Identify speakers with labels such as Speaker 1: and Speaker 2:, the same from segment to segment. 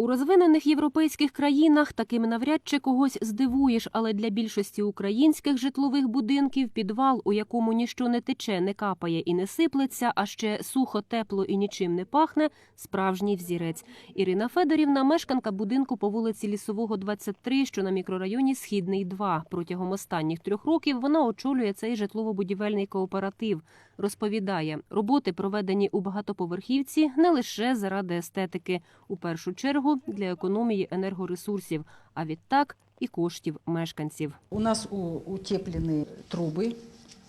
Speaker 1: У розвинених європейських країнах таким навряд чи когось здивуєш, але для більшості українських житлових будинків підвал, у якому ніщо не тече, не капає і не сиплеться, а ще сухо, тепло і нічим не пахне, справжній взірець. Ірина Федорівна, мешканка будинку по вулиці Лісового, 23, що на мікрорайоні Східний 2. Протягом останніх трьох років вона очолює цей житлово-будівельний кооператив. Розповідає, роботи проведені у багатоповерхівці не лише заради естетики, у першу чергу для економії енергоресурсів, а відтак і коштів мешканців.
Speaker 2: У нас у- утеплены трубы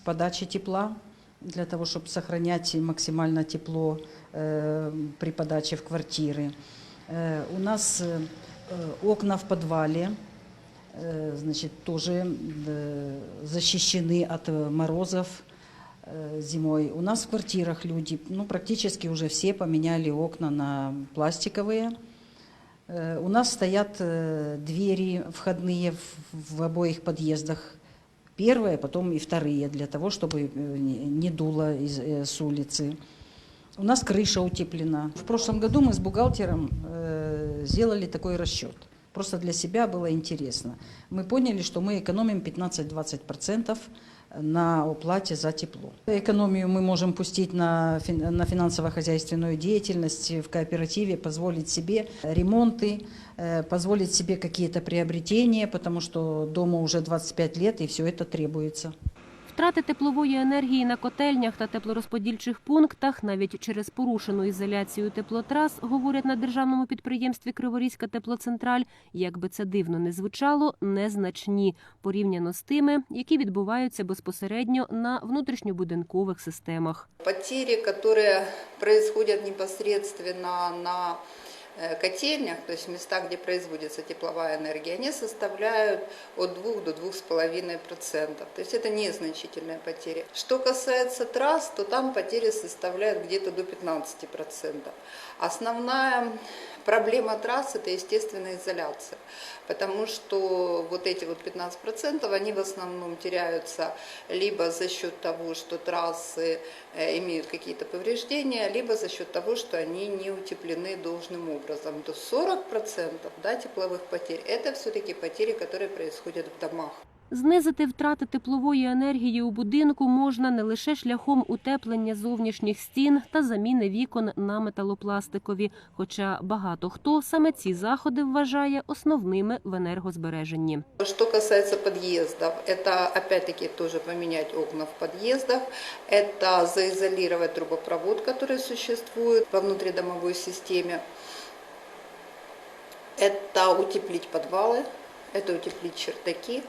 Speaker 2: подачи тепла для того, чтобы сохранять максимально тепло э, при подаче в квартиры. Э, у нас э, э, окна в подвале э, значит, тоже э, защищены от э, морозов э, зимой. У нас в квартирах люди, ну, практически уже все поменяли окна на пластиковые. Э, У нас стоят э, двери входные в, в обоих подъездах. Первые, потом и вторые, для того, чтобы э, не не дуло из, э, с улицы. У нас крыша утеплена. В прошлом году мы с бухгалтером э, сделали такой расчет. Просто для себя было интересно. Мы поняли, что мы экономим 15-20% на оплате за тепло. Экономию мы можем пустить на, фин- на финансово-хозяйственную деятельность в кооперативе, позволить себе ремонты, э, позволить себе какие-то приобретения, потому что дома уже 25 лет и все это требуется.
Speaker 1: Втрати теплової енергії на котельнях та теплорозподільчих пунктах, навіть через порушену ізоляцію теплотрас, говорять на державному підприємстві Криворізька теплоцентраль, як би це дивно не звучало, незначні порівняно з тими, які відбуваються безпосередньо на внутрішньобудинкових системах.
Speaker 3: Потери, которые происходят непосредственно на котельнях, то есть в местах, где производится тепловая энергия, они составляют от 2 до 2,5%. То есть это незначительные потери. Что касается трасс, то там потери составляют где-то до 15%. Основная проблема трасс – это, естественно, изоляция. Потому что вот эти вот 15% они в основном теряются либо за счет того, что трассы э, имеют какие-то повреждения, либо за счет того, что они не утеплены должным образом. То 40% да, тепловых потерь – это все-таки потери, которые происходят в домах.
Speaker 1: Знизити втрати теплової енергії у будинку можна не лише шляхом утеплення зовнішніх стін та заміни вікон на металопластикові, хоча багато хто саме ці заходи вважає основними в енергозбереженні.
Speaker 3: Что касается подъездов, это опять-таки тоже поменять окна в подъездах, это заизолировать трубопровод, который существует во внутридомовой системе, Это утеплить подвалы, это утеплить чердаки.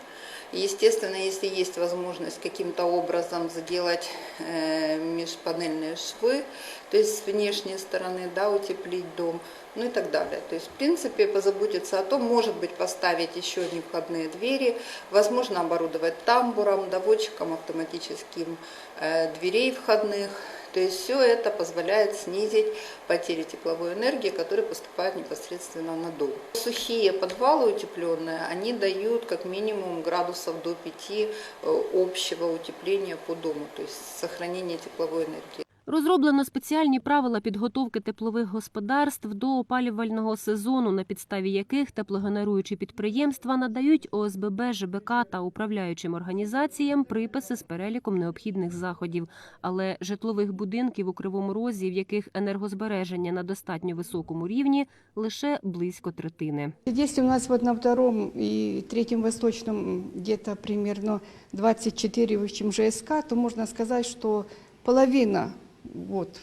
Speaker 3: Естественно, если есть возможность каким-то образом заделать э, межпанельные швы, то есть с внешней стороны, да, утеплить дом, ну и так далее. То есть, в принципе, позаботиться о том, может быть, поставить еще одни входные двери, возможно, оборудовать тамбуром, доводчиком автоматическим э, дверей входных. То есть все это позволяет снизить потери тепловой энергии, которые поступают непосредственно на дом. Сухие подвалы утепленные, они дают как минимум градусов до 5 э, общего утепления по дому, то есть сохранение тепловой энергии.
Speaker 1: Розроблено спеціальні правила підготовки теплових господарств до опалювального сезону, на підставі яких теплогенеруючі підприємства надають ОСББ, ЖБК та управляючим організаціям приписи з переліком необхідних заходів. Але житлових будинків у Кривому Розі, в яких енергозбереження на достатньо високому рівні, лише близько третини.
Speaker 4: Если у нас на втором и третьем восточном где-то примерно 24 в общем, ЖСК, то можно сказать, что половина вот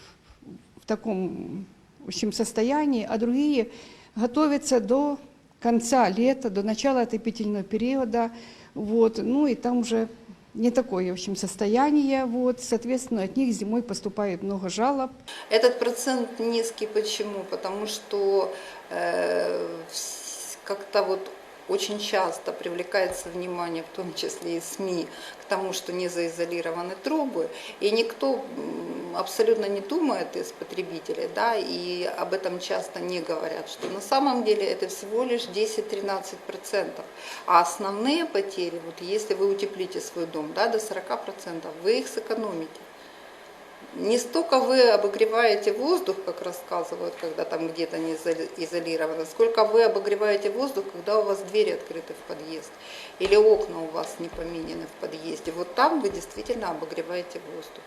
Speaker 4: в таком в общем, состоянии, а другие готовятся до конца лета, до начала отопительного периода. Вот, ну и там уже не такое в общем, состояние, вот, соответственно, от них зимой поступает много жалоб.
Speaker 3: Этот процент низкий почему? Потому что э, как-то вот очень часто привлекается внимание, в том числе и СМИ, к тому, что не заизолированы трубы, и никто абсолютно не думает из потребителей, да, и об этом часто не говорят, что на самом деле это всего лишь 10-13%, а основные потери, вот если вы утеплите свой дом, да, до 40%, вы их сэкономите. Не столько вы обогреваете воздух, как рассказывают, когда там где-то не изоли- изолировано, сколько вы обогреваете воздух, когда у вас двери открыты в подъезд или окна у вас не поменены в подъезде. Вот там вы действительно обогреваете воздух.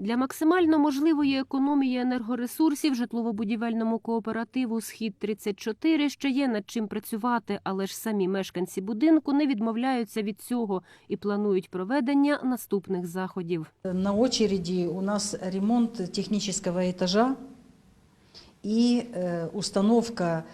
Speaker 1: Для максимально можливої економії енергоресурсів житлово-будівельному кооперативу Схід 34 ще є над чим працювати, але ж самі мешканці будинку не відмовляються від цього і планують проведення наступних заходів.
Speaker 2: На очереди у нас ремонт технического этажа и э, установка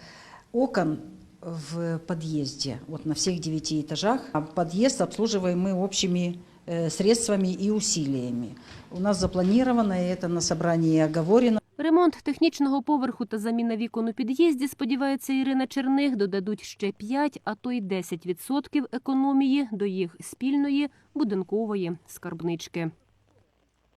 Speaker 2: окон в подъезде, вот на всех девяти этажах. А подъезд обслуживаем мы общими э, средствами и усилиями. У нас запланировано, и это на собрании оговорено,
Speaker 1: Ремонт технічного поверху та заміна вікон у під'їзді, сподівається Ірина Черних, додадуть ще 5, а то й 10% економії до їх спільної будинкової скарбнички.